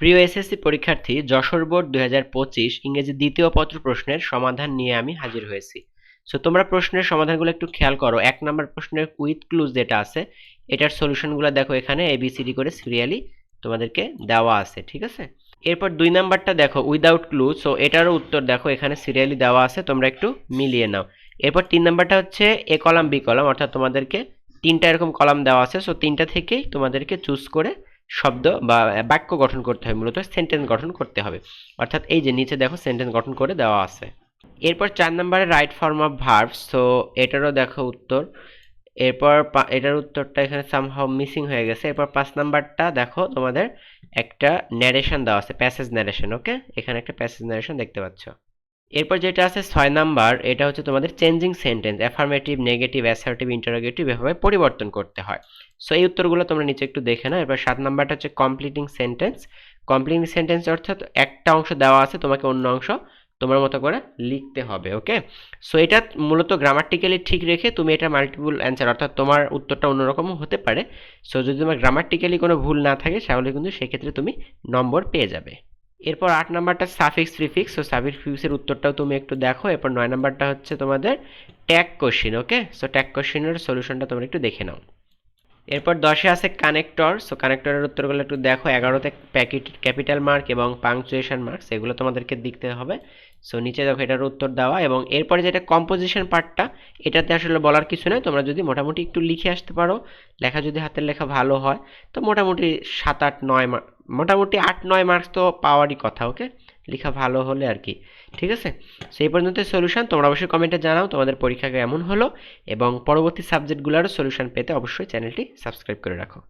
প্রিয় এসএসসি পরীক্ষার্থী, যশোর বোর্ড দু হাজার পঁচিশ ইংরেজি দ্বিতীয় পত্র প্রশ্নের সমাধান নিয়ে আমি হাজির হয়েছি। সো তোমরা প্রশ্নের সমাধানগুলো একটু খেয়াল করো। এক নম্বর প্রশ্নের উইথ ক্লুজ যেটা আছে, এটার সলিউশনগুলো দেখো এখানে এবিসিডি করে সিরিয়ালি তোমাদেরকে দেওয়া আছে, ঠিক আছে? এরপর দুই নাম্বারটা দেখো উইদাউট ক্লু সো এটারও উত্তর দেখো, এখানে সিরিয়ালি দেওয়া আছে, তোমরা একটু মিলিয়ে নাও। এরপর তিন নাম্বারটা হচ্ছে এ কলাম বি কলাম অর্থাৎ তোমাদেরকে তিনটা এরকম কলাম দেওয়া আছে সো তিনটা থেকেই তোমাদেরকে চুজ করে শব্দ বা বাক্য গঠন করতে হবে মূলত সেন্টেন্স গঠন করতে হবে। অর্থাৎ এই যে নিচে দেখো সেন্টেন্স গঠন করে দেওয়া আছে। এরপর চার নম্বরে right form of verb so এটারও দেখো উত্তর। এরপর এটার উত্তরটা এখানে সামহাও মিসিং হয়ে গেছে। এরপর পাঁচ নাম্বারটা দেখো, তোমাদের একটা ন্যারেশন দেওয়া আছে প্যাসেজ ন্যারেশন ওকে এখানে একটা প্যাসেজ ন্যারেশন দেখতে পাচ্ছ। এরপর যেটা আছে ছয় নাম্বার, এটা হচ্ছে তোমাদের changing sentence affirmative negative assertive interrogative এভাবে পরিবর্তন করতে হয়। সো এই উত্তরগুলো তোমরা নিচে একটু দেখে নাও। এরপর সাত নাম্বারটা হচ্ছে কমপ্লিটিং সেন্টেন্স কমপ্লিটিং সেন্টেন্স অর্থাৎ একটা অংশ দেওয়া আছে তোমাকে অন্য অংশ তোমার মতো করে লিখতে হবে ওকে সো এটা মূলত গ্রামাটিক্যালি ঠিক রেখে তুমি এটা মাল্টিপুল অ্যান্সার অর্থাৎ তোমার উত্তরটা অন্যরকম হতে পারে। সো যদি তোমার গ্রামাটিক্যালি কোনো ভুল না থাকে, তাহলে কিন্তু সেক্ষেত্রে তুমি নম্বর পেয়ে যাবে। এরপর আট নাম্বারটা সাফিক্স প্রিফিক্স সো সাফিক্স প্রিফিক্সের উত্তরটাও তুমি একটু দেখো। এরপর নয় নাম্বারটা হচ্ছে তোমাদের tag question okay so tag কোশ্চিনের সলিউশনটা তোমরা একটু দেখে নাও। এরপর দশে আছে কানেক্টর সো কানেক্টরের উত্তরগুলো একটু দেখো। এগারোতে প্যাকেট ক্যাপিটাল মার্ক এবং পাংচুয়েশন মার্কস এগুলো তোমাদেরকে দেখতে হবে। সো নিচে দেখো এটার উত্তর দেওয়া এবং এরপরে যেটা কম্পোজিশন পার্টটা এটাতে আসলে বলার কিছু নয় তোমরা যদি মোটামুটি একটু লিখে আসতে পারো, লেখা যদি হাতের লেখা ভালো হয়, তো মোটামুটি সাত, আট, নয় মোটামুটি আট, নয় মার্কস তো পাওয়ারই কথা ওকে লেখা ভালো হলে আর কি, ঠিক আছে? সেই পর্যন্ত সলিউশন তোমরা অবশ্যই কমেন্টে জানাও, তোমাদের পরীক্ষা কেমন হলো? এবং পরবর্তী সাবজেক্টগুলোরও সলিউশন পেতে অবশ্যই চ্যানেলটি সাবস্ক্রাইব করে রাখো।